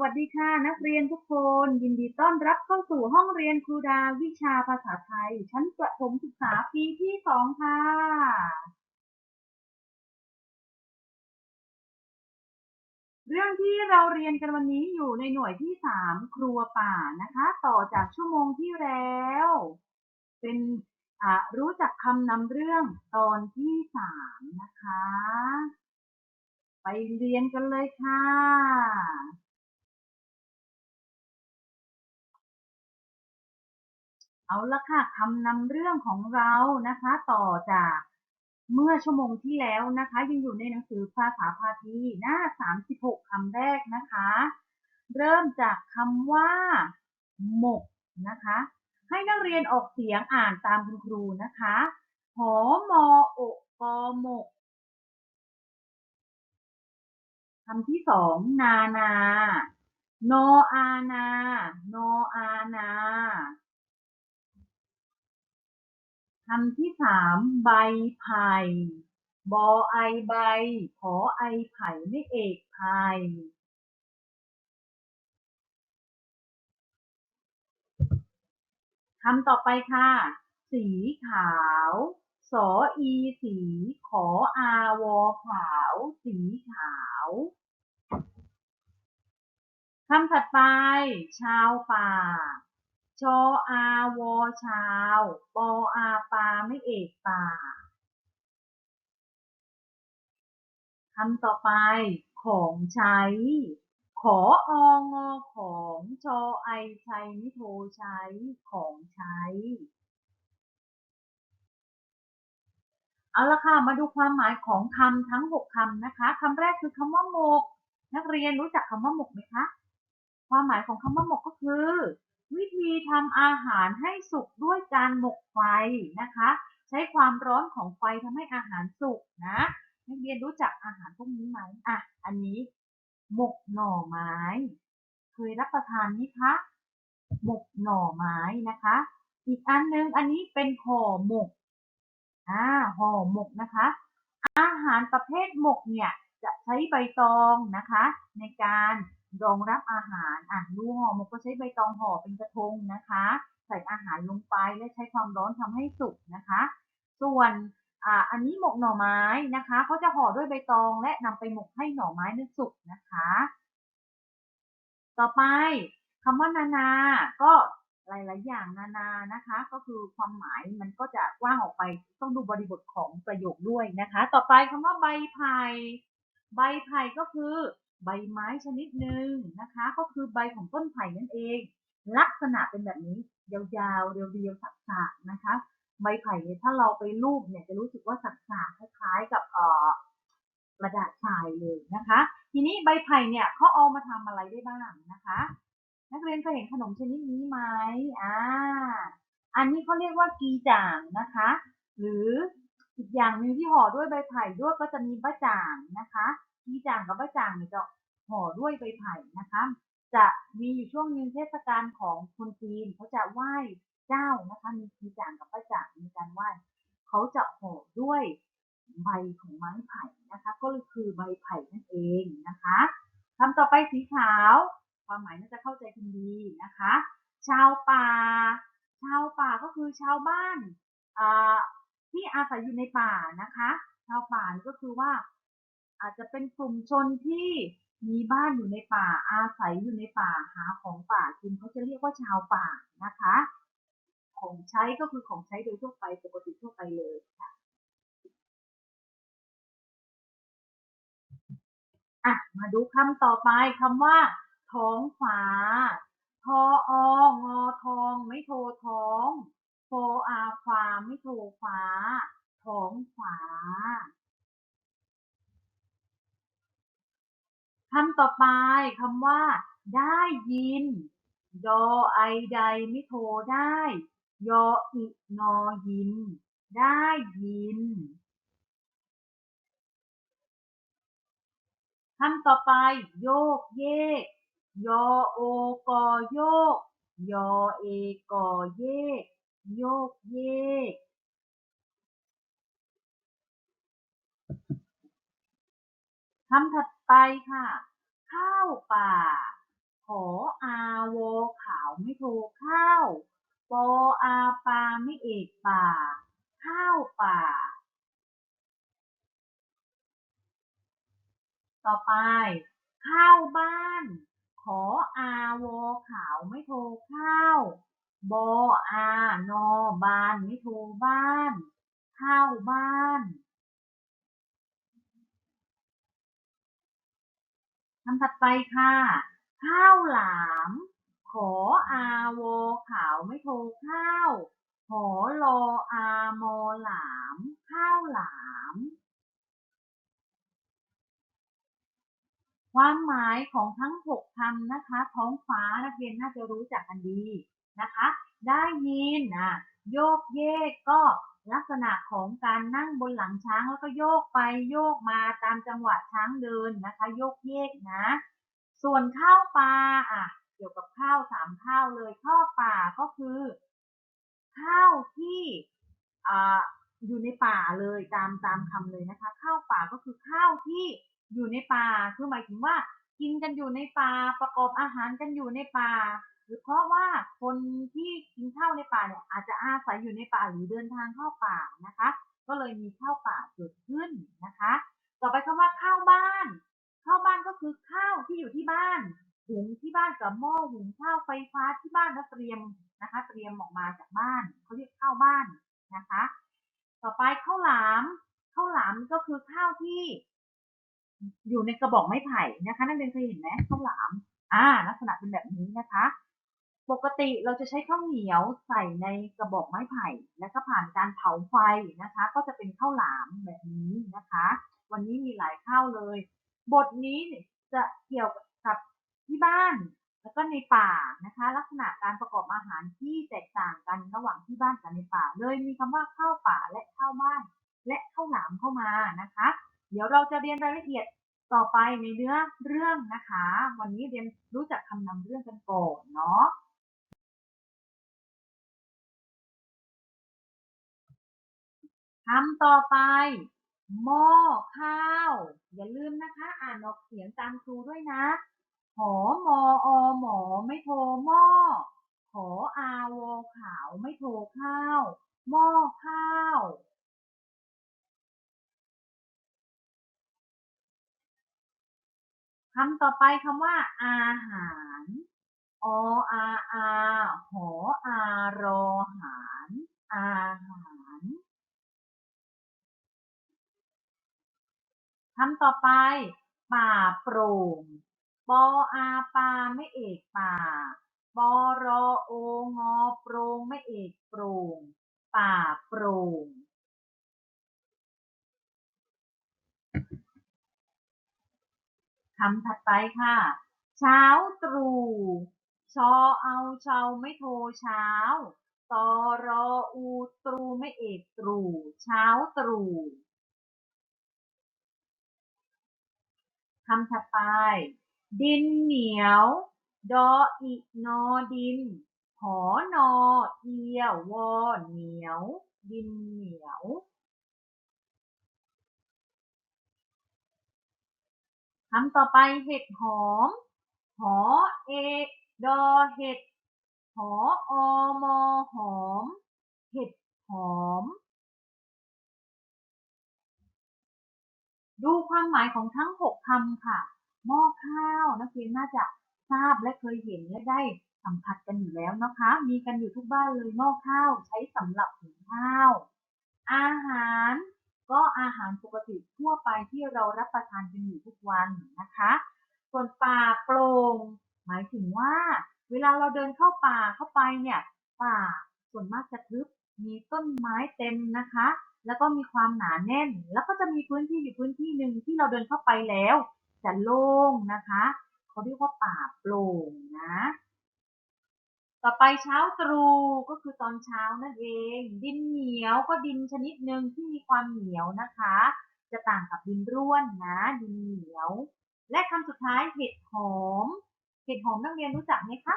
วัสดีค่ะ นักเรียนทุกคน ยินดีต้อนรับเข้าสู่ห้องเรียนครูดาวิชาภาษาไทย ชั้นประถมศึกษาปีที่สองค่ะ เรื่องที่เราเรียนกันวันนี้อยู่ในหน่วยที่สามครัวป่านะคะ ต่อจากชั่วโมงที่แล้ว เป็นอ่ารู้จักคำนำเรื่องตอนที่สามนะคะ ไปเรียนกันเลยค่ะ เอาละค่ะคำนำเรื่องของเรานะคะ ต่อจากเมื่อชั่วโมงที่แล้วนะคะ ยังอยู่ในหนังสือภาษาพาทีหน้า 36คำแรกนะคะ เริ่มจากคำว่า หมกนะคะ ให้นักเรียนออกเสียงอ่านตามคุณครูนะคะหอมอโอกอหมกคำที่สองนานา โนอานา โนอานา คำที่สามใบไผ่บอไอใบ ขอไอไผ่ไม่เอกไผ่คำต่อไปค่ะ สีขาว สออีสี ขออาวอขาว สีขาวคำถัดไป ชาวป่า ชออาวอชาว ปออาปาไม่เอกป่าคำต่อไป ของใช้ ขออองอของชอไอชัยไม่โทใช้ของใช้ เอาละค่ะ มาดูความหมายของคำทั้ง 6คำนะคะคำแรกคือคำว่าหมก นักเรียนรู้จักคำว่าหมกไหมคะ ความหมายของคำว่าหมกก็คือ วิธีทำอาหารให้สุกด้วยการหมกไฟนะคะ ใช้ความร้อนของไฟทำให้อาหารสุกนะนักเรียนรู้จักอาหารพวกนี้ไหมอะ อันนี้ หมกหน่อไม้ เคยรับประทานไหมคะ หมกหน่อไม้นะคะ อีกอันหนึงอันนี้เป็นห่อหมก อ่า ห่อหมกนะคะ อาหารประเภทหมกเนี่ยจะใช้ใบตองนะคะ ในการรองรับอาหารอะดู หมกก็ใช้ใบตองห่อเป็นกระทงนะคะ ใส่อาหารลงไปและใช้ความร้อนทำให้สุกนะคะ ส่วนอ,อันนี้หมกหน่อไม้นะคะเขาจะห่อด้วยใบตองและนำไปหมกให้หน่อไม้นั้นสุกนะคะ ต่อไปคำว่านานา ก็หลาย ๆ อย่างนานานะคะ ก็คือความหมายมันก็จะกว้างออกไปต้องดูบริบทของประโยคด้วยนะคะ ต่อไปคำว่าใบไผ่ใบไผ่ก็คือ ใบไม้ชนิดหนึ่งนะคะ ก็คือใบของต้นไผ่นั่นเอง ลักษณะเป็นแบบนี้ยาวๆเรียวๆสักๆนะคะ ใบไผ่เนี่ยถ้าเราไปรูปเนี่ยจะรู้สึกว่าสักๆคล้ายๆกับเอ่อกระดาษทรายเลยนะคะ ทีนี้ใบไผ่เนี่ยเขาเอามาทำอะไรได้บ้างนะคะ นักเรียนเคยเห็นขนมชนิดนี้ไหมอ่าอันนี้เขาเรียกว่ากีจ่างนะคะ หรืออีกอย่างหนึ่งที่ห่อด้วยใบไผ่ด้วยก็จะมีบะจ่างนะคะ กีจ่างกับบะจ่างเนี่ยจะห่อด้วยใบไผ่นะคะ จะมีอยู่ช่วงหนึงเทศกาลของคนจีนเขาจะไหว้เจ้านะคะ มีกีจ่างกับบะจ่างมีการไหว้เขาจะห่อด้วยใบของไม้ไผ่นะคะ ก็คือใบไผ่นั่นเองนะคะคำต่อไปสีขาว ความหมายน่าจะเข้าใจกันดีนะคะ ชาวป่า ชาวป่าก็คือชาวบ้านที่อาศัยอยู่ในป่านะคะ ชาวป่านี่ก็คือว่า อาจจะเป็นกลุ่มชนที่มีบ้านอยู่ในป่าอาศัยอยู่ในป่าหาของป่ากินเขาจะเรียกว่าชาวป่านะคะ ของใช้ก็คือของใช้โดยทั่วไปปกติทั่วไปเลยค่ะอะมาดูคำต่อไปคำว่า ท้องฟ้าทอองอทอง ไม่โทท้องโฟอาฟ้าไม่โทฟ้าท้องฟ้า คำต่อไปคำว่า ได้ยินดอไอใดไม่โทได้ ยออินอยิน ได้ยินคำต่อไป โยกเยก ยอโอกอโยก ยอเอกอเยก โยกเยกคำถัด ไปค่ะ ข้าวป่า ขออาวอขาวไม่โทข้าวปออาปาไม่เอกป่า ข้าวป่า ต่อไป ข้าวบ้าน ขออาวอขาวไม่โทข้าวบออานอบานไม่โทบ้าน ข้าวบ้าน คำถัดไปค่ะ ข้าวหลาม ขออาวอขาวไม่โทข้าวหอรออามอหลาม ข้าวหลาม ความหมายของทั้งหกคำนะคะ ท้องฟ้านักเรียนน่าจะรู้จักกันดีนะคะ ได้ยินอะโยกเยกก็ ลักษณะของการนั่งบนหลังช้างแล้วก็โยกไปโยกมาตามจังหวะช้างเดินนะคะ โยกเยกนะ ส่วนข้าวปลาอะเกี่ยวกับข้าวสามข้าวเลยข้าวป่าก็คือ ข้าวที่อ่าอยู่ในป่าเลยตามตามคำเลยนะคะ ข้าวป่าก็คือข้าวที่อยู่ในป่าคือหมายถึงว่า กินกันอยู่ในป่าประกอบอาหารกันอยู่ในป่า หรือเพราะว่าคนที่กินข้าวในป่าเนี่ยอาจจะอาศัยอยู่ในป่าหรือเดินทางเข้าป่านะคะ ก็เลยมีข้าวป่าเกิดขึ้นนะคะ ต่อไปคำว่าข้าวบ้านข้าวบ้านก็คือข้าวที่อยู่ที่บ้านหุงที่บ้านกับหม้อหุงข้าวไฟฟ้าที่บ้านแล้วเตรียมนะคะ เตรียมออกมาจากบ้านเขาเรียกข้าวบ้านนะคะ ต่อไปข้าวหลามข้าวหลามก็คือข้าวที่ อยู่ในกระบอกไม้ไผ่นะคะ นักเรียนเคยเห็นไหมข้าวหลาม อ่า ลักษณะเป็นแบบนี้นะคะ ปกติเราจะใช้ข้าวเหนียวใส่ในกระบอกไม้ไผ่ แล้วก็ผ่านการเผาไฟนะคะ ก็จะเป็นข้าวหลามแบบนี้นะคะ วันนี้มีหลายข้าวเลย บทนี้จะเกี่ยวกับที่บ้าน แล้วก็ในป่านะคะ ลักษณะการประกอบอาหารที่แตกต่างกันระหว่างที่บ้านกับในป่า เลยมีคำว่าข้าวป่าและข้าวบ้าน และข้าวหลามเข้ามานะคะ เดี๋ยวเราจะเรียนรายละเอียดต่อไปในเนื้อเรื่องนะคะ วันนี้เรียนรู้จักคำนำเรื่องกันก่อนเนาะ คำต่อไป หม้อข้าว อย่าลืมนะคะ อ่านออกเสียงตามครูด้วยนะ หอมออหมอไม่โทรหม้อ ขออาวอขาวไม่โทรข้าว หม้อข้าวคำต่อไปคำว่า อาหาร ออาอาหออารอหาร อาหาร คำต่อไป ป่าโปร่ง ปออาปาไม่เอกป่า ปอรอโองอโปรงไม่เอกโปร่ง ป่าโปร่งคำถัดไปค่ะ เช้าตรู่ชอเอาเชาไม่โทรเช้าตอรออูตรูไม่เอกตรู่เช้าตรู่ คำถัดไป ดินเหนียว ดออินอดิน หอนอเอียวอเหนียว ดินเหนียว คำต่อไปเห็ดหอม หอเอ ดอเห็ด หออมอหอม เห็ดหอม ดูความหมายของทั้งหกคำค่ะ หม้อข้าวนักเรียนน่าจะทราบและเคยเห็นและได้สัมผัสกันอยู่แล้วนะคะ มีกันอยู่ทุกบ้านเลยหม้อข้าวใช้สำหรับหุงข้าว อาหารก็อาหารปกติทั่วไปที่เรารับประทานกันอยู่ทุกวันนะคะ ส่วนป่าโปร่งหมายถึงว่า เวลาเราเดินเข้าป่าเข้าไปเนี่ย ป่าส่วนมากจะทึบมีต้นไม้เต็มนะคะ แล้วก็มีความหนาแน่น แล้วก็จะมีพื้นที่อยู่พื้นที่หนึ่งที่เราเดินเข้าไปแล้ว จะโล่งนะคะเขาเรียกว่าป่าโปร่งนะ ต่อไปเช้าตรู่ก็คือตอนเช้านั่นเอง ดินเหนียวก็ดินชนิดหนึ่งที่มีความเหนียวนะคะ จะต่างกับดินร่วนนะ ดินเหนียว และคำสุดท้ายเห็ดหอม เห็ดหอมนักเรียนรู้จักไหมคะ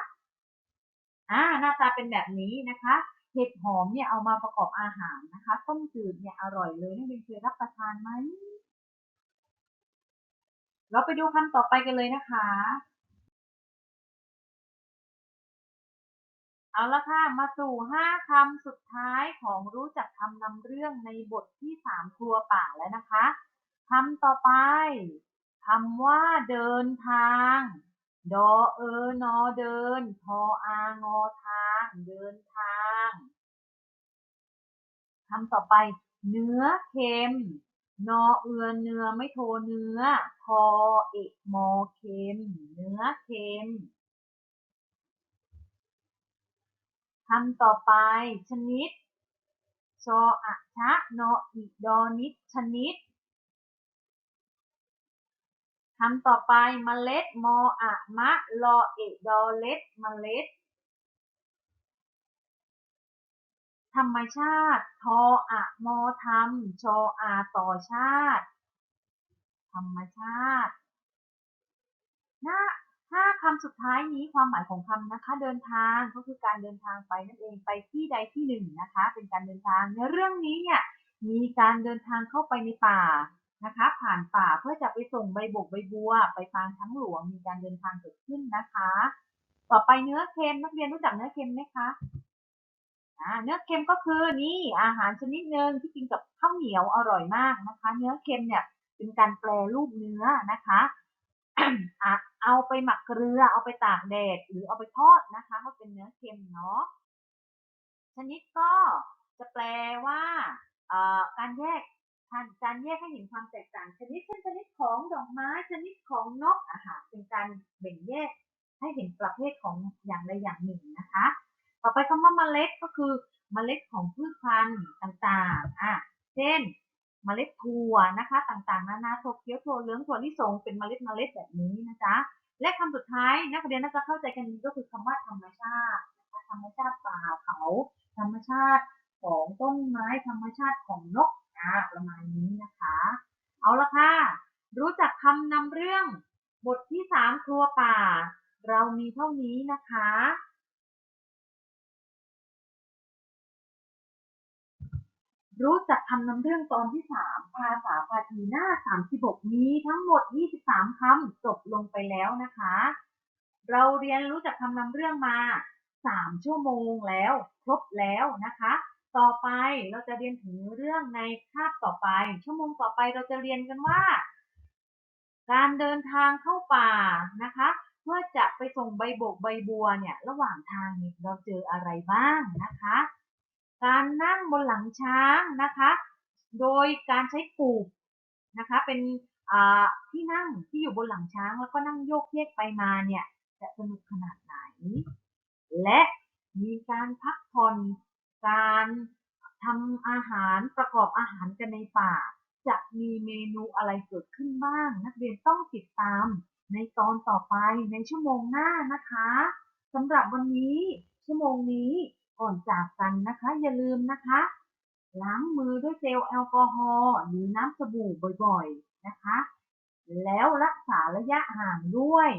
อ่าหน้าตาเป็นแบบนี้นะคะ เห็ดหอมเนี่ยเอามาประกอบอาหารนะคะ ต้มจืดเนี่ยอร่อยเลยนักเรียนเคยรับประทานไหม เราไปดูคำต่อไปกันเลยนะคะ เอาละค่ะ มาสู่ห้าคำสุดท้ายของรู้จักคำนำเรื่องในบทที่สามครัวป่าแล้วนะคะคำต่อไปคำว่าเดินทางดอเออนอเดินทออางอทาง เดินทาง คำต่อไป เนื้อเค็ม นอเอือเนื้อไม่โทเนื้อทอเอกมอเค็ม เนื้อเค็มคำต่อไป ชนิดชออะชะนออิดอนิดชนิดคำต่อไปเมล็ด มออะมะ ลอเอดอเล็ดเมล็ด ธรรมชาติ ทออะมอธรรม ชออาต่อชาติ ธรรมชาติน้าห้าคำสุดท้ายนี้ความหมายของคำนะคะ เดินทางก็คือการเดินทางไปนั่นเองไปที่ใดที่หนึ่งนะคะ เป็นการเดินทางในเรื่องนี้เนี่ยมีการเดินทางเข้าไปในป่านะคะ ผ่านป่าเพื่อจะไปส่งใบบกใบบัว ไปฟางช้งหลวงมีการเดินทางเกิดขึ้นนะคะ ต่อไปเนื้อเค็มนักเรียนรู้จักเนื้อเค็มไหมคะ เนื้อเค็มก็คือนี่อาหารชนิดหนึ่งที่กินกับข้าวเหนียวอร่อยมากนะคะ เนื้อเค็มเนี่ยเป็นการแปรรูปเนื้อนะคะเอาไปหมักเกลือเอาไปตากแดดหรือเอาไปทอดนะคะก็เป็นเนื้อเค็มเนาะชนิดก็จะแปลว่าการแยกการแยกให้เห็นความแตกต่าง ชนิดเช่นชนิดของดอกไม้ชนิดของนกอาหารเป็นการแบ่งแยกให้เห็นประเภทของอย่างใดอย่างหนึ่งนะคะ ต่อไปคำว่าเมล็ดก็คือเมล็ดของพืชพันธุ์ต่างๆ อะ เช่น เมล็ดถั่วนะคะ ต่างๆ นานาถั่วเขียวถั่วเหลืองถั่วลิสงเป็นเมล็ดเมล็ดแบบนี้นะจ๊ะ และคำสุดท้ายนักเรียนน่าจะเข้าใจกันดีก็คือคำว่าธรรมชาตินะคะธรรมชาติป่าเขา ธรรมชาติของต้นไม้ ธรรมชาติของนก อ่าประมาณนี้นะคะ เอาละค่ะ รู้จักคำนำเรื่อง บทที่สามครัวป่า เรามีเท่านี้นะคะ รู้จักคำนำเรื่องตอนที่ 3 ภาษาพาทีหน้า 36มีทั้งหมด 23 คำจบลงไปแล้วนะคะ เราเรียนรู้จักคำนำเรื่องมา 3 ชั่วโมงแล้ว ครบแล้วนะคะ ต่อไปเราจะเรียนถึงเรื่องในคาบต่อไป ชั่วโมงต่อไปเราจะเรียนกันว่า การเดินทางเข้าป่านะคะ เพื่อจะไปส่งใบบกใบบัวเนี่ยระหว่างทางเราเจออะไรบ้างนะคะ การนั่งบนหลังช้างนะคะ โดยการใช้ปูกนะคะ เป็นที่นั่งที่อยู่บนหลังช้างแล้วก็นั่งโยกเยกไปมาเนี่ยจะสนุกขนาดไหน และมีการพักผ่อนการทำอาหารประกอบอาหารกันในป่า จะมีเมนูอะไรเกิดขึ้นบ้าง นักเรียนต้องติดตามในตอนต่อไปในชั่วโมงหน้านะคะสำหรับวันนี้ชั่วโมงนี้ ก่อนจากกันนะคะ อย่าลืมนะคะ ล้างมือด้วยเจลแอลกอฮอล์หรือน้ำสบู่บ่อยๆนะคะ แล้วรักษาระยะห่างด้วย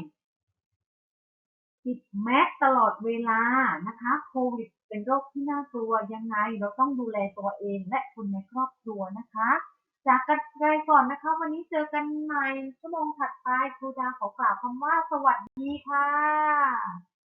ปิดแมสตลอดเวลานะคะโควิดเป็นโรคที่น่ากลัวยังไง เราต้องดูแลตัวเองและคนในครอบครัวนะคะ จากกันไปก่อนนะคะ วันนี้เจอกันใหม่ชั่วโมงถัดไปครูดาขอกล่าวคำว่าสวัสดีค่ะ